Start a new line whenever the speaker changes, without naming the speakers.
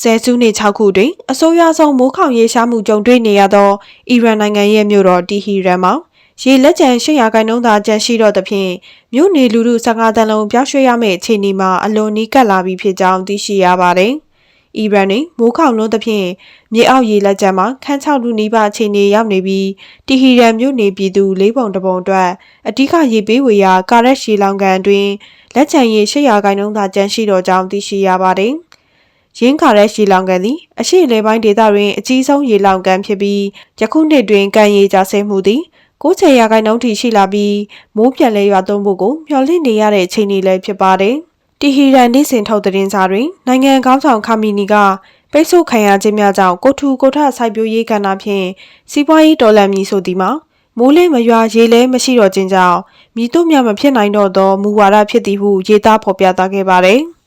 ဆယ်စုနှစ်6ခုတွင်အဆိုးရွားဆုံးမိုးခေါင်ရေရှားမှုကြုံတွေ့နေရသောအီရန်နိုင်ငံရဲ့မြို့တော်တီဟီရန်မှာရေလက်ကျန်800ခိုင်နှုန်းသာကျန်ရှိတော့သဖြင့်မြို့နေလူထု15တန်းလုံးပြောင်းရွှေ့ရမယ့်အခြေအနေမှာအလွန်နီးကပ်လာပြီဖြစ်ကြောင်းသိရှိရပါတယ်။အီရန်တွင်မိုးခေါင်လွန်းသဖြင့်မြေအောက်ရေလက်ကျန်မှာခန်းချောက်လူနီးပါးအခြေအနေရောက်နေပြီးတီဟီရန်မြို့နေပြည်သူ၄ပုံတပုံအတွက်အ धिक ရေပေးဝေရာကာရက်ရှီလောင်ကန်တွင်လက်ကျန်ရေ800ခိုင်နှုန်းသာကျန်ရှိတော့ကြောင်းသိရှိရပါတယ်။ ရင်းခါတဲ့ရေလောင်ကန်သည်အရှိလေပိုင်းဒေသတွင်အကြီးဆုံးရေလောင်ကန်ဖြစ်ပြီးယခုနှစ်တွင်ကန်ရေကျဆင်းမှုသည်90ရာခိုင်နှုန်းထိရှိလာပြီးမိုးပြန်လဲရွာသွန်းဖို့ကိုမျှော်လင့်နေရတဲ့ချိန်တွေလည်းဖြစ်ပါတယ်။တီဟီရန်နေ့စဉ်ထုတ်သတင်းစာတွင်နိုင်ငံကောင်းဆောင်ခါမီနီကပိတ်ဆို့ခံရခြင်းများကြောင့်ကိုထူကိုထစိုက်ပျိုးရေးကဏ္ဍဖြင့်စီးပွားရေးတော်လှန်မည်ဆိုသည်မှာမိုးလဲမရွာရေလဲမရှိတော့ခြင်းကြောင့်မြည်တို့မြမဖြစ်နိုင်တော့သောမူဝါဒဖြစ်သည်ဟုရေးသားဖော်ပြထားခဲ့ပါတယ်။